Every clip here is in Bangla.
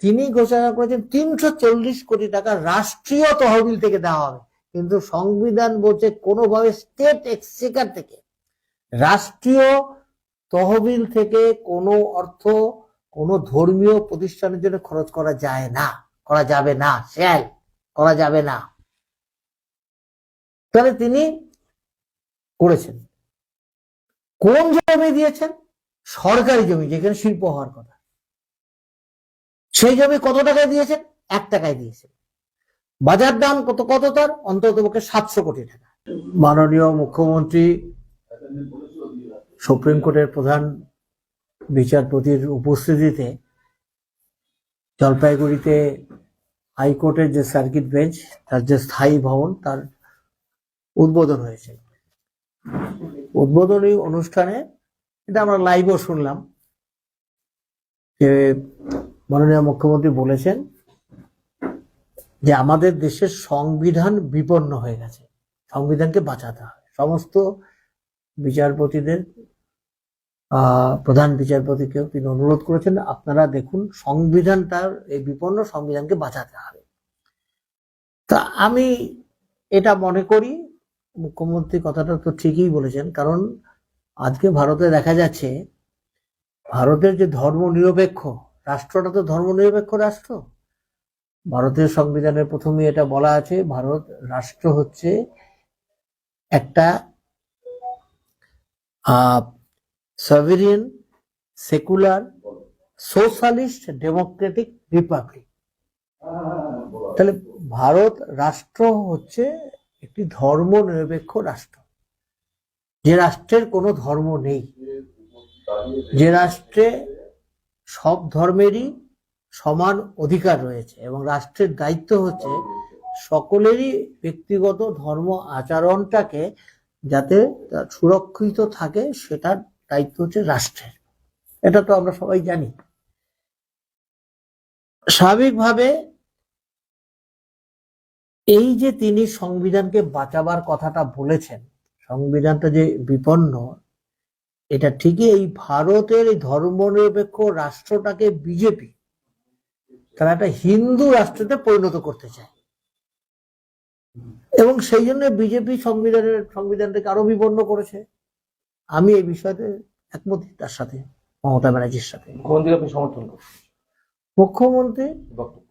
তিনি ঘোষণা করেছেন তিনশো চল্লিশ কোটি টাকা রাষ্ট্রীয় তহবিল থেকে দেওয়া হবে। কিন্তু সংবিধান বলছে কোনোভাবে স্টেট এক্সচেকার থেকে। রাষ্ট্রীয় তহবিল থেকে কোনো অর্থ, কোনো ধর্মীয় প্রতিষ্ঠানের জন্য খরচ করা যায় না, করা যাবে না শ্যাল করা যাবে না। তাহলে তিনি করেছেন। কোন জমি দিয়েছেন? সরকারি জমি, যেখানে শিল্প হওয়ার কথা। সেই জমি কত টাকায় দিয়েছেন? এক টাকায় দিয়েছেন। বাজার দাম কত কত তার? অন্তত পক্ষে সাতশো কোটি টাকা। মাননীয় মুখ্যমন্ত্রী, সুপ্রিম কোর্টের প্রধান বিচারপতির উপস্থিতিতে জলপাইগুড়িতে হাইকোর্টের যে সার্কিট বেঞ্চ, তার যে স্থায়ী ভবন, তার উদ্বোধন হয়েছে। উদ্বোধনী অনুষ্ঠানে, এটা আমরা লাইভও শুনলাম যে মাননীয় মুখ্যমন্ত্রী বলেছেন যে আমাদের দেশের সংবিধান বিপন্ন হয়ে গেছে। সংবিধানকে বাঁচাতে হবে। সমস্ত বিচারপতিদের প্রধান বিচারপতিকেও তিনি অনুরোধ করেছেন, আপনারা দেখুন সংবিধানটার এই বিপন্ন সংবিধানকে বাঁচাতে হবে। তা আমি এটা মনে করি, মুখ্যমন্ত্রী কথাটা তো ঠিকই বলেছেন, কারণ আজকে ভারতে দেখা যাচ্ছে, ভারতের যে ধর্ম নিরপেক্ষ রাষ্ট্রটা তো ধর্ম নিরপেক্ষ রাষ্ট্র। ভারতের সংবিধানের প্রথমে এটা বলা আছে, ভারত রাষ্ট্র হচ্ছে একটা sovereign secular socialist democratic republic তাহলে ভারত রাষ্ট্র হচ্ছে একটি ধর্ম নিরপেক্ষ রাষ্ট্র। যে রাষ্ট্রের কোনো ধর্ম নেই। যে রাষ্ট্রে সব ধর্মেরই সমান অধিকার রয়েছে এবং রাষ্ট্রের দায়িত্ব হচ্ছে সকলেরই ব্যক্তিগত ধর্ম আচরণটাকে যাতে সুরক্ষিত থাকে, সেটার দায়িত্ব হচ্ছে রাষ্ট্রের। এটা তো আমরা সবাই জানি। স্বাভাবিকভাবে এই যে তিনি সংবিধানকে বাঁচাবার কথাটা বলেছেন, সংবিধানটা যে বিপন্ন এটা ঠিকই এই ভারতের এই ধর্মনিরপেক্ষ রাষ্ট্রটাকে বিজেপি তারা একটা হিন্দু রাষ্ট্রতে পরিণত করতে চায়। এবং সেই জন্য বিজেপি সংবিধানের সংবিধানটাকে আরও বিপন্ন করেছে। আমি এই বিষয়তে একমত তার সাথে মমতা ব্যানার্জির সাথে। মুখ্যমন্ত্রী আপনি সমর্থন করছেন? মুখ্যমন্ত্রী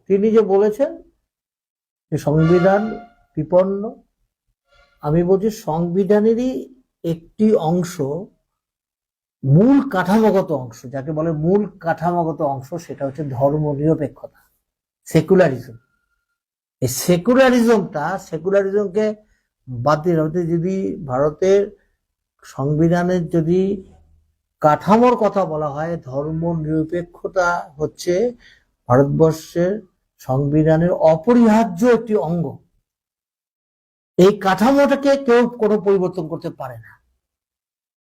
তিনি যে বলেছেন যে সংবিধান বিপন্ন আমি বলছি সংবিধানেরই একটি অংশ মূল কাঠামোগত অংশ, যাকে বলে মূল কাঠামোগত অংশ, সেটা হচ্ছে ধর্ম নিরপেক্ষতা সেকুলারিজম এই সেকুলারিজমটা সেকুলারিজমকে বাদ দিয়ে যদি, ভারতের সংবিধানের যদি কাঠামোর কথা বলা হয় ধর্ম নিরপেক্ষতা হচ্ছে ভারতবর্ষের সংবিধানের অপরিহার্য একটি অঙ্গ। এই কাঠামোটাকে কেউ কোনো পরিবর্তন করতে পারে না।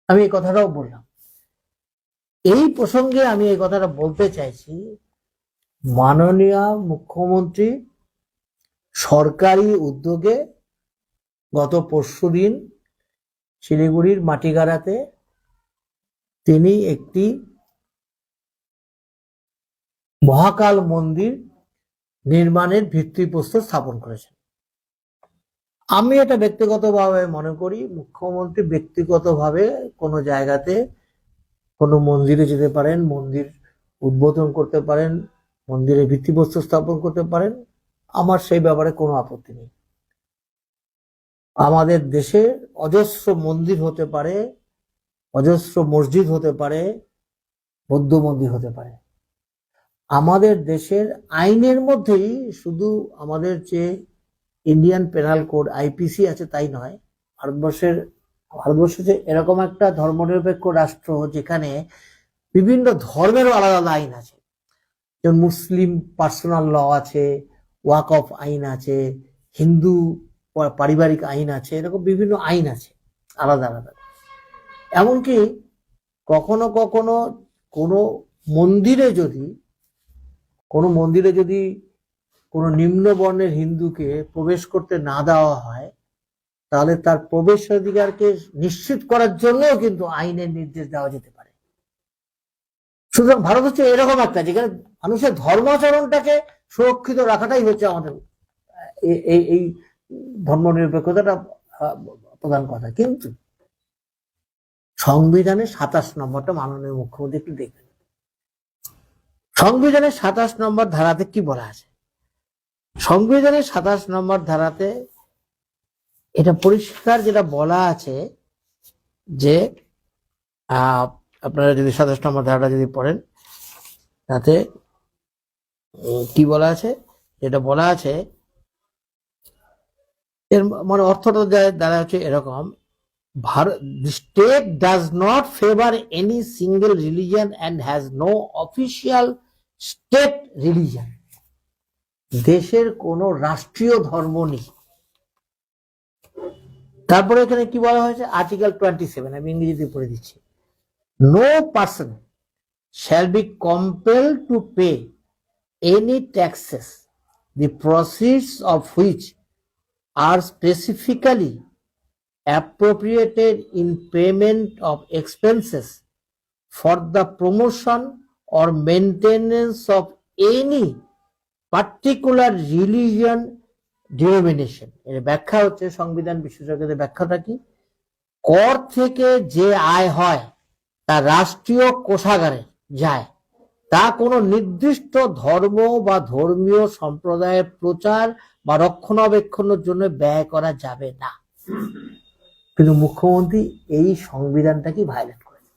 আমি এই কথাটাও বললাম। এই প্রসঙ্গে আমি এই কথাটা বলতে চাইছি, মাননীয় মুখ্যমন্ত্রী সরকারি উদ্যোগে গত পরশুদিন শিলিগুড়ির মাটিগাড়াতে তিনি একটি মহাকাল মন্দির নির্মাণের ভিত্তিপ্রস্তর স্থাপন করেছেন। আমি এটা ব্যক্তিগতভাবে মনে করি, মুখ্যমন্ত্রী ব্যক্তিগতভাবে কোনো জায়গাতে কোনো মন্দিরে যেতে পারেন, মন্দির উদ্বোধন করতে পারেন মন্দিরে ভিত্তিপ্রস্তর স্থাপন করতে পারেন, আমার সেই ব্যাপারে কোনো আপত্তি নেই। আমাদের দেশে অজস্র মন্দির হতে পারে, অজস্র মসজিদ হতে পারে, বৌদ্ধ মন্দির হতে পারে। আমাদের দেশের আইনের মধ্যেই শুধু আমাদের যে ইন্ডিয়ান পেনাল কোড আইপিসি আছে তাই নয়, ভারতবর্ষের ভারতবর্ষ যে এরকম একটা ধর্মনিরপেক্ষ রাষ্ট্র যেখানে বিভিন্ন ধর্মেরও আলাদা আলাদা আইন আছে। যেমন মুসলিম পার্সোনাল ল আছে, ওয়াক অফ আইন আছে, হিন্দু পারিবারিক আইন আছে, এরকম বিভিন্ন আইন আছে, আলাদা আলাদা। এমনকি কখনো কখনো কোনো মন্দিরে যদি, কোনো মন্দিরে যদি কোনো নিম্ন বর্ণের হিন্দুকে প্রবেশ করতে না দেওয়া হয় তাহলে তার প্রবেশাধিকারকে নিশ্চিত করার জন্যও কিন্তু আইনের নির্দেশ দেওয়া যেতে পারে। সুতরাং ভারত হচ্ছে এরকম একটা, যেখানে মানুষের ধর্মাচরণটাকে সুরক্ষিত রাখাটাই হচ্ছে আমাদের এই ধর্ম নিরপেক্ষতাটা প্রধান কথা। কিন্তু সংবিধানের সাতাশ নম্বরটা মাননীয় মুখ্যমন্ত্রী একটু দেখবেন। সংবিধানের সাতাশ নম্বর ধারাতে কি বলা আছে? সংবিধানের সাতাশ নম্বর ধারাতে এটা পরিষ্কার যেটা বলা আছে যে আপনারা যদি সাতাশ নম্বর ধারাটা যদি পড়েন, তাতে কি বলা আছে? যেটা বলা আছে, এর মানে অর্থটা দাঁড়া হচ্ছে এরকম Bharat state does not favour any single religion and has no official state religion দেশের কোনো রাষ্ট্রীয় ধর্ম নেই। তারপরে এখানে কি বলা হয়েছে? আর্টিকেল টোয়েন্টি সেভেন আমি ইংরেজিতে পড়ে দিচ্ছি। No person shall be compel to pay any taxes the proceeds of which are specifically appropriated in payment of expenses for the promotion or maintenance of any particular religion denomination এর ব্যাখ্যা হচ্ছে সংবিধান বিশেষজ্ঞদের ব্যাখ্যাটা কি? কর থেকে যে আয় হয়, তা রাষ্ট্রীয় কোষাগারে যায়। তা কোনো নির্দিষ্ট ধর্ম বা ধর্মীয় সম্প্রদায়ের প্রচার বা রক্ষণাবেক্ষণের জন্য ব্যয় করা যাবে না। কিন্তু মুখ্যমন্ত্রী এই সংবিধানটাকে ভায়োলেট করেছেন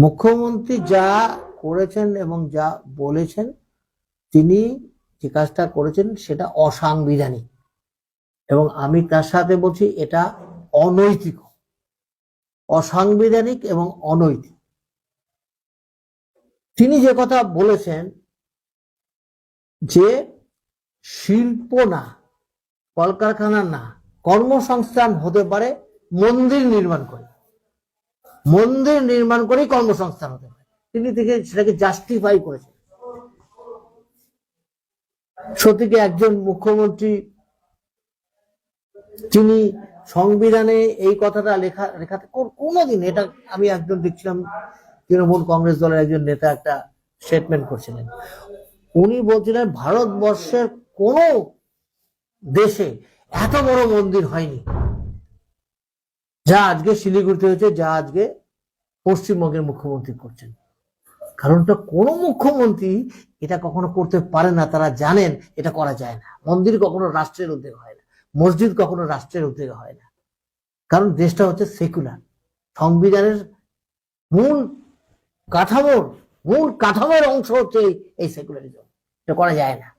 মুখ্যমন্ত্রী যা করেছেন এবং যা বলেছেন, তিনি যে কাজটা করেছেন সেটা অসাংবিধানিক। এবং আমি তার সাথে বলছি, এটা অনৈতিক। অসাংবিধানিক এবং অনৈতিক। তিনি যে কথা বলেছেন যে শিল্প না, কলকারখানা না, কর্মসংস্থান হতে পারে, মন্দির নির্মাণ করে। মন্দির নির্মাণ করেই কর্মসংস্থান হতে পারে। তিনি থেকে সেটাকে জাস্টিফাই করেছেন। সত্যিকে একজন মুখ্যমন্ত্রী, তিনি সংবিধানে এই কথাটা লেখা লেখাতে কোন- কোনোদিন এটা আমি একজন দেখছিলাম, তৃণমূল কংগ্রেস দলের একজন নেতা একটা স্টেটমেন্ট করছিলেন। উনি বলছিলেন, ভারতবর্ষের কোন দেশে এত বড় মন্দির হয়নি, যা আজকে শিলিগুড়িতে হয়েছে, যা আজকে পশ্চিমবঙ্গের মুখ্যমন্ত্রী করছেন। কারণটা কোন মুখ্যমন্ত্রী এটা কখনো করতে পারে না, তারা জানেন এটা করা যায় না। মন্দির কখনো রাষ্ট্রের উদ্যোগ হয় না, মসজিদ কখনো রাষ্ট্রের উদ্যোগে হয় না। কারণ দেশটা হচ্ছে সেকুলার সংবিধানের মূল কাঠামোর মূল কাঠামোর অংশ হচ্ছে এই- সেকুলারিজম এটা করা যায় না।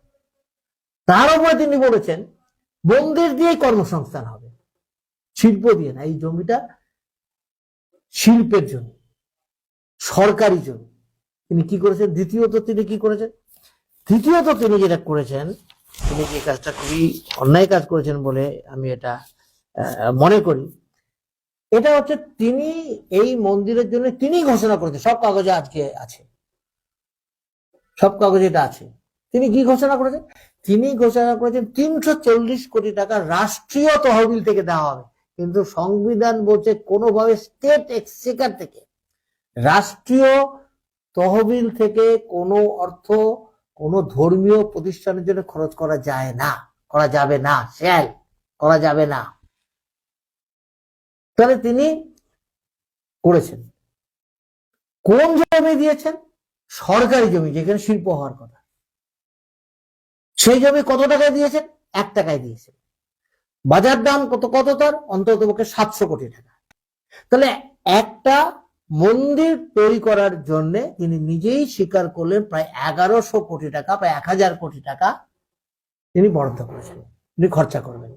তার উপরে তিনি বলেছেন মন্দির দিয়েই কর্মসংস্থান হবে। শিল্প দিয়ে না, এই জমিটা শিল্পের জন্য, সরকারি জমি। তিনি কি করেছেন? দ্বিতীয়ত তিনি কি করেছেন? তৃতীয়ত তিনি যেটা করেছেন, তিনি যে কাজটা খুবই অন্যায় কাজ করেছেন বলে আমি এটা মনে করি। এটা হচ্ছে তিনি এই মন্দিরের জন্য তিনি ঘোষণা করেছেন। সব কাগজে আজকে আছে। সব কাগজে এটা আছে। তিনি কি ঘোষণা করেছেন? তিনি ঘোষণা করেছেন তিনশো চল্লিশ কোটি টাকা রাষ্ট্রীয় তহবিল থেকে দেওয়া হবে। কিন্তু সংবিধান বলছে কোনোভাবে স্টেট এক্সচেকার থেকে। রাষ্ট্রীয় তহবিল থেকে কোনো অর্থ, কোনো ধর্মীয় প্রতিষ্ঠানের জন্য খরচ করা যায় না। করা যাবে না, শ্যাল। করা যাবে না। তাহলে তিনি করেছেন। কোন জমি দিয়েছেন? সরকারি জমি, যেখানে শিল্প হওয়ার কথা। সেই জমি কত টাকায় দিয়েছেন? এক টাকায় দিয়েছেন। বাজার দাম কত কত তার? অন্তত পক্ষে সাতশো কোটি টাকা। তাহলে একটা মন্দির তৈরি করার জন্য তিনি নিজেই স্বীকার করলেন প্রায় এগারোশো কোটি টাকা প্রায় এক হাজার কোটি টাকা তিনি বরাদ্দ করেছেন। তিনি খরচা করবেন।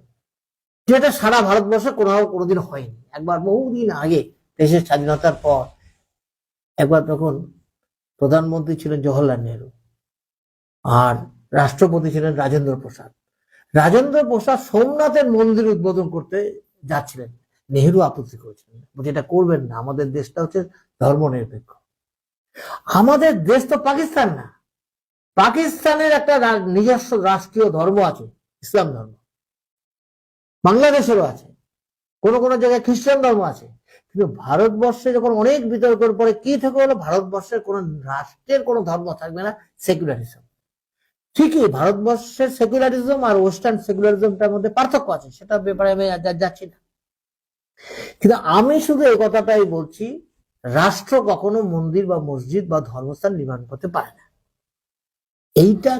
যেটা সারা ভারতবর্ষে কোনো কোনোদিন হয়নি। একবার বহুদিন আগে দেশের স্বাধীনতার পর একবার তখন প্রধানমন্ত্রী ছিলেন জওহরলাল নেহরু আর রাষ্ট্রপতি ছিলেন রাজেন্দ্র প্রসাদ। রাজেন্দ্র প্রসাদ সোমনাথের মন্দির উদ্বোধন করতে যাচ্ছিলেন। নেহরু আপত্তি করেছিলেন। বলছে, এটা করবেন না, আমাদের দেশটা হচ্ছে ধর্মনিরপেক্ষ। আমাদের দেশ তো পাকিস্তান না। পাকিস্তানের একটা নিজস্ব রাষ্ট্রীয় ধর্ম আছে, ইসলাম ধর্ম। বাংলাদেশেরও আছে। কোন কোন জায়গায় খ্রিস্টান ধর্ম আছে। কিন্তু ভারতবর্ষে যখন অনেক বিতর্কের পরে কি থেকে হলো ভারতবর্ষের কোন রাষ্ট্রের কোনো ধর্ম থাকবে না, সেকুলারিজম। ঠিকই, ভারতবর্ষের সেকুলারিজম আর ওয়েস্টার্ন সেকুলারিজমটার মধ্যে পার্থক্য আছে সেটা ব্যাপারে আমি যাচ্ছি না। কিন্তু আমি শুধু এই কথাটাই বলছি, রাষ্ট্র কখনো মন্দির বা মসজিদ বা ধর্মস্থান নির্মাণ করতে পারে না। এইটা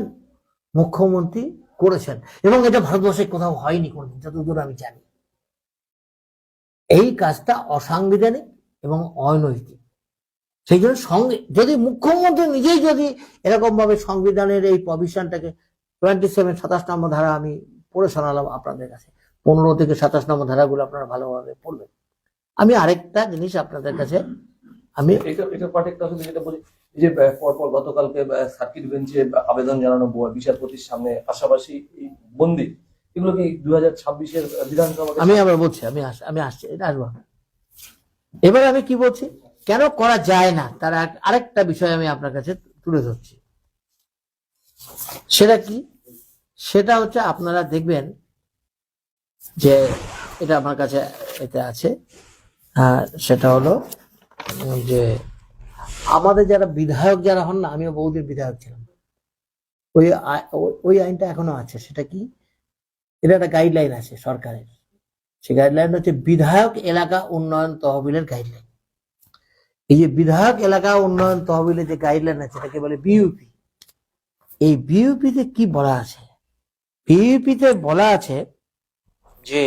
মুখ্যমন্ত্রী করেছেন, এবং এটা ভারতবর্ষে কোথাও হয়নি কোনোদিন, যতদূর আমি জানি। এই কাজটা অসাংবিধানিক এবং অনৈতিক। সেই জন্য যদি মুখ্যমন্ত্রী নিজেই যদি এরকম ভাবে সংবিধানের এই প্রভিশনটাকে টোয়েন্টি সেভেন সাতাশ নম্বর ধারা আমি পড়ে শোনালাম আপনাদের কাছে পনেরো থেকে সাতাশ নম্বর ধারাগুলো আপনারা ভালোভাবে পড়বেন। আমি আরেকটা জিনিস আপনাদের কাছে আমি এটা এটা পার্ট একটা যেটা বলি যে পরপর গতকালকে সার্কিট বেঞ্চে আবেদন জানানো বিচারপতির সামনে পাশাপাশি এই বন্দি এগুলো কি দুই হাজার ছাব্বিশের বিধানসভা আমি আবার বলছি আমি আমি আসছি এটা আসব। এবার আমি কি বলছি কেন করা যায় না? তার আরেকটা বিষয় আমি আপনার কাছে তুলে ধরছি। সেটা কি? সেটা হচ্ছে আপনারা দেখবেন যে এটা আমার কাছে এতে আছে। সেটা হলো যে আমাদের যারা বিধায়ক যারা হন না, আমিও বহুদিন বিধায়ক ছিলাম। ওই ওই- আইনটা এখনও আছে। সেটা কি? এটা একটা গাইডলাইন আছে সরকারের। সেই গাইডলাইন হচ্ছে বিধায়ক এলাকা উন্নয়ন তহবিলের গাইডলাইন এই যে বিধায়ক এলাকা উন্নয়ন তহবিলের যে গাইডলাইন আছে, এটাকে বলে বিইউপি এই বিইউপি তে কি বলা আছে? বিইউপি তে বলা আছে যে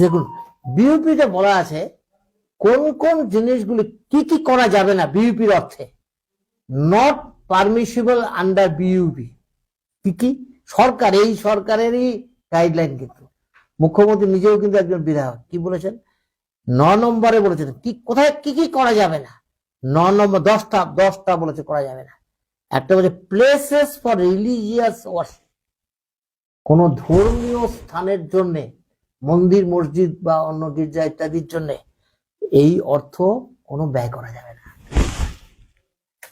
দেখুন বিইউপি তে বলা আছে কোন কোন জিনিসগুলি কি কি করা যাবে না বিউপির অর্থে। নট পারমিসিবল আন্ডার বিউপি কি কি? সরকার, এই সরকারেরই গাইডলাইন কিন্তু। মুখ্যমন্ত্রী নিজেও কিন্তু একজন বিধায়ক। কি বলেছেন? ন নম্বরে বলেছেন কি, কোথায়, কি কি করা যাবে না? ন নম্বর, দশটা দশটা বলেছে, করা যাবে না। একটা বলছে প্লেসেস ফর রিলিজিয়াস ওয়ার্শিপ কোন ধর্মীয় স্থানের জন্যে, মন্দির, মসজিদ বা অন্য গির্জা ইত্যাদির জন্য, এই অর্থ কোনো ব্যয় করা যাবে না।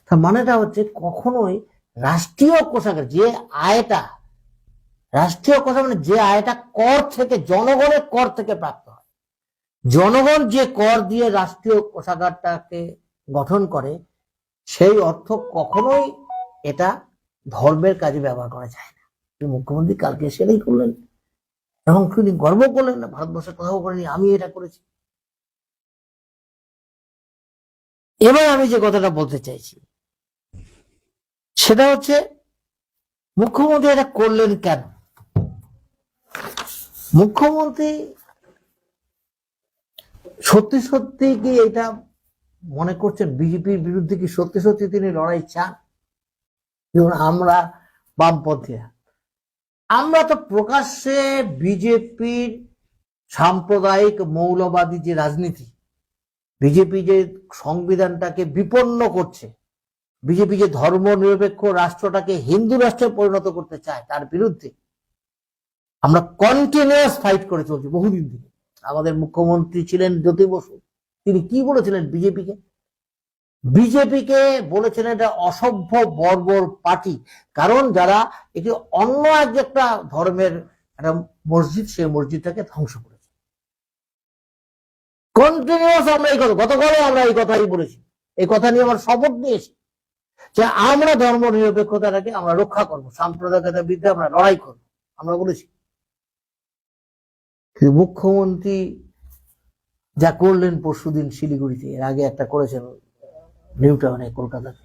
তার মানেটা হচ্ছে, কখনোই রাষ্ট্রীয় কোষাগার, যে আয়টা, রাষ্ট্রীয় কোষাগার মানে যে আয়টা কর থেকে, জনগণের কর থেকে প্রাপ্ত জনগণ যে কর দিয়ে রাষ্ট্রীয় কোষাগারটাকে গঠন করে, সেই অর্থ কখনোই এটা ধর্মের কাজে ব্যবহার করা যায় না। মুখ্যমন্ত্রী কালকে সেটাই করলেন। এবং তিনি গর্ব করলেন না ভারতবর্ষের কথাও করেনি, আমি এটা করেছি। এবার আমি যে কথাটা বলতে চাইছি, সেটা হচ্ছে, মুখ্যমন্ত্রী এটা করলেন কেন? মুখ্যমন্ত্রী সত্যি সত্যি কি এটা মনে করছেন বিজেপির বিরুদ্ধে কি সত্যি সত্যি তিনি লড়াই চান? যেমন আমরা বামপন্থীরা। আমরা তো প্রকাশ্যে বিজেপির সাম্প্রদায়িক মৌলবাদী যে রাজনীতি, বিজেপি যে সংবিধানটাকে বিপন্ন করছে, বিজেপি যে ধর্ম নিরপেক্ষ রাষ্ট্রটাকে হিন্দু রাষ্ট্রে পরিণত করতে চায় তার বিরুদ্ধে আমরা কন্টিনিউয়াস ফাইট করে চলছি বহুদিন থেকে আমাদের মুখ্যমন্ত্রী ছিলেন জ্যোতি বসু। তিনি কি বলেছিলেন বিজেপিকে? বিজেপিকে বলেছেন এটা অসভ্য বর্বর পার্টি। কারণ যারা একটি অন্য এক একটা ধর্মের একটা মসজিদ, সেই মসজিদটাকে ধ্বংস করেছে। কন্টিনিউয়াস আমরা এই কথা গতকালও আমরা এই কথাই বলেছি। এই কথা নিয়ে আমার শপথ নিয়েছি যে আমরা ধর্ম নিরপেক্ষতাটাকে আমরা রক্ষা করব, সাম্প্রদায়িকতার বিরুদ্ধে আমরা লড়াই করব। আমরা বলেছি মুখ্যমন্ত্রী যা করলেন পরশুদিন শিলিগুড়িতে, এর আগে একটা করেছেন নিউ টাউনে কলকাতাতে।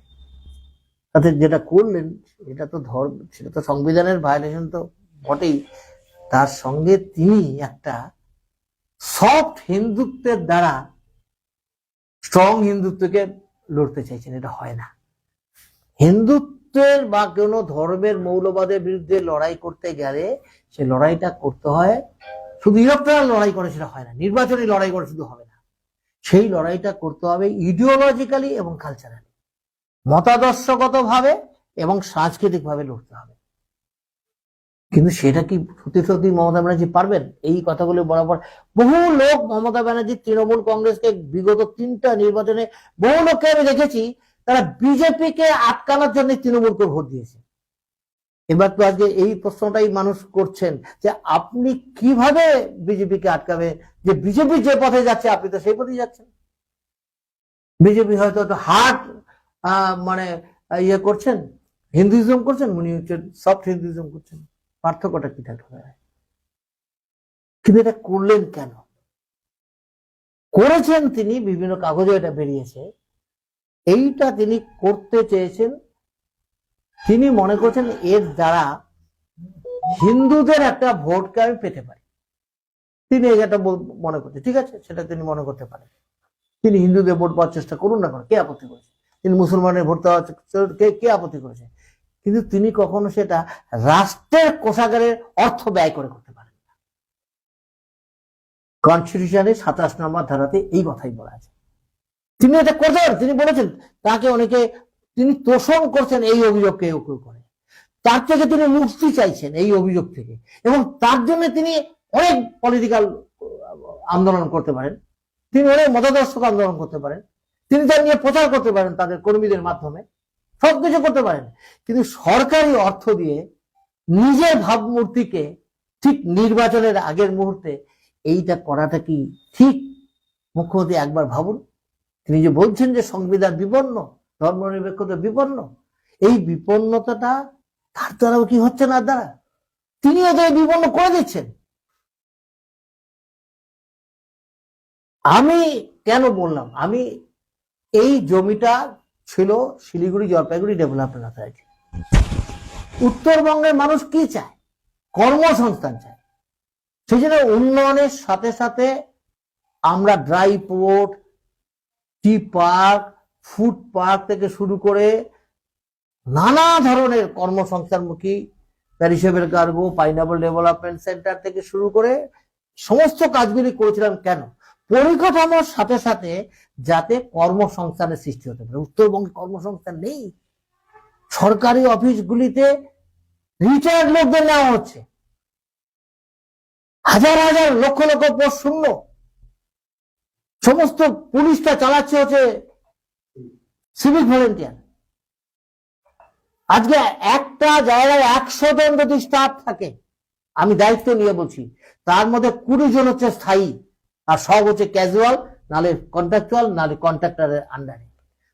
তাতে যেটা করলেন এটা তো ধর্ম সেটা তো সংবিধানের ভায়োলেশন তো বটেই। তার সঙ্গে তিনি একটা সফট হিন্দুত্বের দ্বারা স্ট্রং হিন্দুত্বকে লড়তে চাইছেন, এটা হয় না। হিন্দুত্বের বা কোনো ধর্মের মৌলবাদের বিরুদ্ধে লড়াই করতে গেলে সে লড়াইটা করতে হয় শুধু ইলেকট্রাল লড়াই করে সেটা হয় না, নির্বাচনী লড়াই করে শুধু হবে না। সেই লড়াইটা করতে হবে ইডিওলজিক্যালি এবং কালচারালি মতাদর্শগত ভাবে এবং সাংস্কৃতিক ভাবে লড়তে হবে। কিন্তু সেটা কি সত্যি সত্যি মমতা ব্যানার্জি পারবেন? এই কথাগুলো বরাবর বহু লোক মমতা ব্যানার্জি, তৃণমূল কংগ্রেসকে বিগত তিনটা নির্বাচনে বহু লোককে আমি দেখেছি, তারা বিজেপিকে আটকানোর জন্য তৃণমূলকে ভোট দিয়েছে। এবার তো আজকে এই প্রশ্নটাই মানুষ করছেন যে আপনি কীভাবে বিজেপিকে আটকাবে যে বিজেপি যে পথে যাচ্ছে, আপনি তো সেই পথেই যাচ্ছেন। বিজেপি হয়তো হার্ড মানে ইয়ে করছেন, হিন্দুইজম করছেন, উনি হচ্ছে সফট হিন্দুইজম করছেন। পার্থক্যটা কি থাকতে পারে কিন্তু এটা করলেন কেন? করেছেন তিনি, বিভিন্ন কাগজে এটা বেরিয়েছে। এইটা তিনি করতে চেয়েছেন তিনি মনে করছেন এর দ্বারা হিন্দুদের একটা ভোটকে আমি পেতে পারি। তিনি এটা মনে করছেন। ঠিক আছে, সেটা তিনি মনে করতে পারেন। তিনি হিন্দুদের ভোট পাওয়ার চেষ্টা করুন না কেন? কে আপত্তি করেছে? তিনি মুসলমানের ভোট দেওয়ার কে কে আপত্তি করেছে? কিন্তু তিনি কখনো সেটা রাষ্ট্রের কোষাগারের অর্থ ব্যয় করে করতে পারেন না। কনস্টিটিউশনের সাতাশ নম্বর ধারাতে এই কথাই বলা আছে। তিনি এটা করতেন তিনি বলেছেন, তাকে অনেকে তিনি তোষণ করছেন এই অভিযোগকে কেউ কেউ করে। তার থেকে তিনি মুক্তি চাইছেন এই অভিযোগ থেকে। এবং তার জন্য তিনি অনেক পলিটিক্যাল আন্দোলন করতে পারেন। তিনি অনেক মতাদর্শক আন্দোলন করতে পারেন। তিনি তার নিয়ে প্রচার করতে পারেন তাদের কর্মীদের মাধ্যমে। সবকিছু করতে পারেন। কিন্তু সরকারি অর্থ দিয়ে নিজের ভাবমূর্তিকে ঠিক নির্বাচনের আগের মুহূর্তে এইটা করাটা কি ঠিক? মুখ্যমন্ত্রী একবার ভাবুন। তিনি যে বলছেন যে সংবিধান বিপন্ন ধর্মনিরপেক্ষতা বিপন্ন। এই বিপন্নতাটা তার দ্বারাও কি হচ্ছে না দ্বারা? তিনিও তো এই বিপন্ন করে দিচ্ছেন। আমি কেন বললাম? আমি এই জমিটা ছিল শিলিগুড়ি জলপাইগুড়ি ডেভেলপমেন্ট অথরিটি। উত্তরবঙ্গের মানুষ কি চায়? কর্মসংস্থান চায়। সেই জন্য উন্নয়নের সাথে সাথে আমরা dry port, tea park park থেকে শুরু করে নানা ধরনের কর্মসংস্থানমুখী প্যারিসেবল কার্গো পাইনাবল ডেভেলপমেন্ট সেন্টার থেকে শুরু করে সমস্ত কাজগুলি করেছিলাম কেন? পরিকাঠামোর সাথে সাথে যাতে কর্মসংস্থানের সৃষ্টি হতে পারে। উত্তরবঙ্গে কর্মসংস্থান নেই। সরকারি অফিসগুলিতে রিটায়ার্ড লোকদের নেওয়া হচ্ছে। হাজার হাজার লক্ষ লক্ষ পোস্ট শূন্য। সমস্ত পুলিশটা চালাচ্ছে হচ্ছে সিভিক ভলেন্টিয়ার আজকে একটা জায়গায় একশো জন যদি স্টাফ থাকে, আমি দায়িত্ব নিয়ে বলছি, তার মধ্যে কুড়ি জন হচ্ছে স্থায়ী, আর সব হচ্ছে ক্যাজুয়াল নালে কন্ট্রাকচুয়াল নালে কন্ট্রাক্টরের আন্ডারে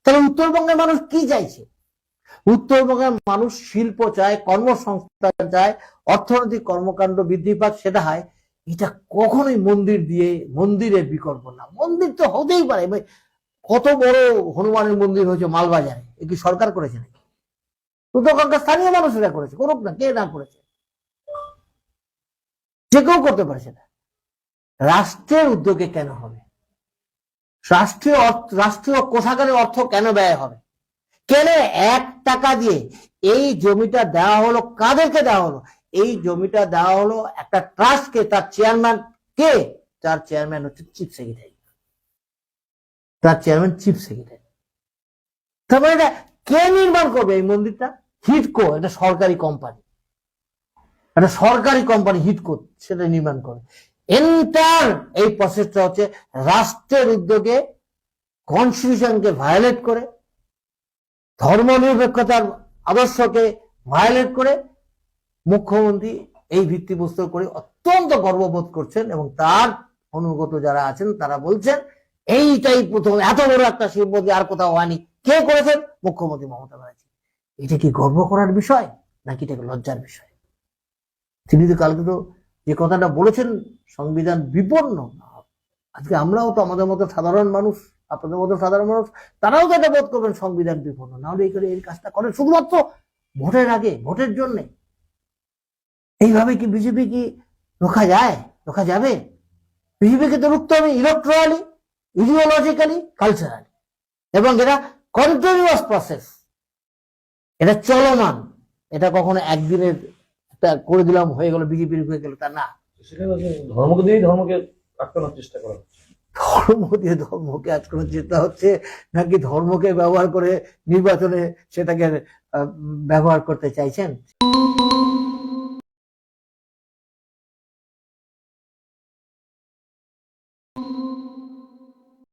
তাহলে উত্তরবঙ্গের মানুষ কি চাইছে? উত্তরবঙ্গের মানুষ শিল্প চায়, কর্মসংস্থান চায়, অর্থনৈতিক কর্মকাণ্ড বৃদ্ধি পাক, সেটা হয়, এটা কখনোই মন্দির দিয়ে, মন্দিরের বিকল্প না। মন্দির তো হতেই পারে কত বড় হনুমানের মন্দির হয়েছে মালবাজারে? এ কি সরকার করেছে নাকি? উত্তরবঙ্গের স্থানীয় মানুষেরা করেছে, করুক না, কে না করেছে? যে কেউ করতে পারে সেটা রাষ্ট্রের উদ্যোগে কেন হবে? রাষ্ট্রীয় রাষ্ট্রীয় কোষাগারের অর্থ কেন ব্যয় হবে? কেন এক টাকা দিয়ে এই জমিটা দেওয়া হলো, কাদেরকে দেওয়া হলো? এই জমিটা দেওয়া হলো একটা ট্রাস্টকে, তার চেয়ারম্যান কে তার চেয়ারম্যান হচ্ছে চিফ সেক্রেটারি। তার চেয়ারম্যান চিফ সেক্রেটারি তারপরে এটা কে নির্মাণ করবে এই মন্দিরটা? হিটকো এটা সরকারি কোম্পানি একটা সরকারি কোম্পানি হিটকো সেটা নির্মাণ করে। এন্টার এই প্রসেসটা হচ্ছে রাষ্ট্রের উদ্যোগে কনস্টিটিউশনকে ভায়োলেট করে, ধর্মনিরপেক্ষতার আদর্শকে ভায়োলেট করে মুখ্যমন্ত্রী এই ভিত্তিপ্রস্তর করে অত্যন্ত গর্ববোধ করছেন এবং তার অনুগত যারা আছেন তারা বলছেন এইটাই প্রথম। এত বড় একটা মন্দির আর কোথাও হয়নি। কে করেছেন? মুখ্যমন্ত্রী মমতা ব্যানার্জি। এটা কি গর্ব করার বিষয়, নাকি এটা লজ্জার বিষয়? তিনি তো কালকে তো যে কথাটা বলেছেন, সংবিধান বিপন্ন। আজকে আমরাও তো আমাদের মতো সাধারণ মানুষ, আপনাদের মতো সাধারণ মানুষ, তারাও তো এটা বোধ করবেন সংবিধান বিপন্ন। না হলে এই করে এই কাজটা করেন। শুধুমাত্র ভোটের আগে, ভোটের জন্য। এইভাবে কি বিজেপি কি রোখা যায়? রোখা যাবে? বিজেপিকে তো রুখতে হবে ইলেকট্রালি ইডিওলজিক্যালি কালচারালি এবং এটা কন্টিনিউয়াস প্রসেস এটা চলমান। এটা কখনো একদিনের করে দিলাম হয়ে গেল বিজেপির হয়ে গেল তা না। ধর্মকে দিয়েই ধর্মকে আটকানোর চেষ্টা করা। ধর্ম দিয়ে ধর্মকে আটকানোর চেষ্টা হচ্ছে নাকি ধর্মকে ব্যবহার করে নির্বাচনে সেটাকে ব্যবহার করতে চাইছেন?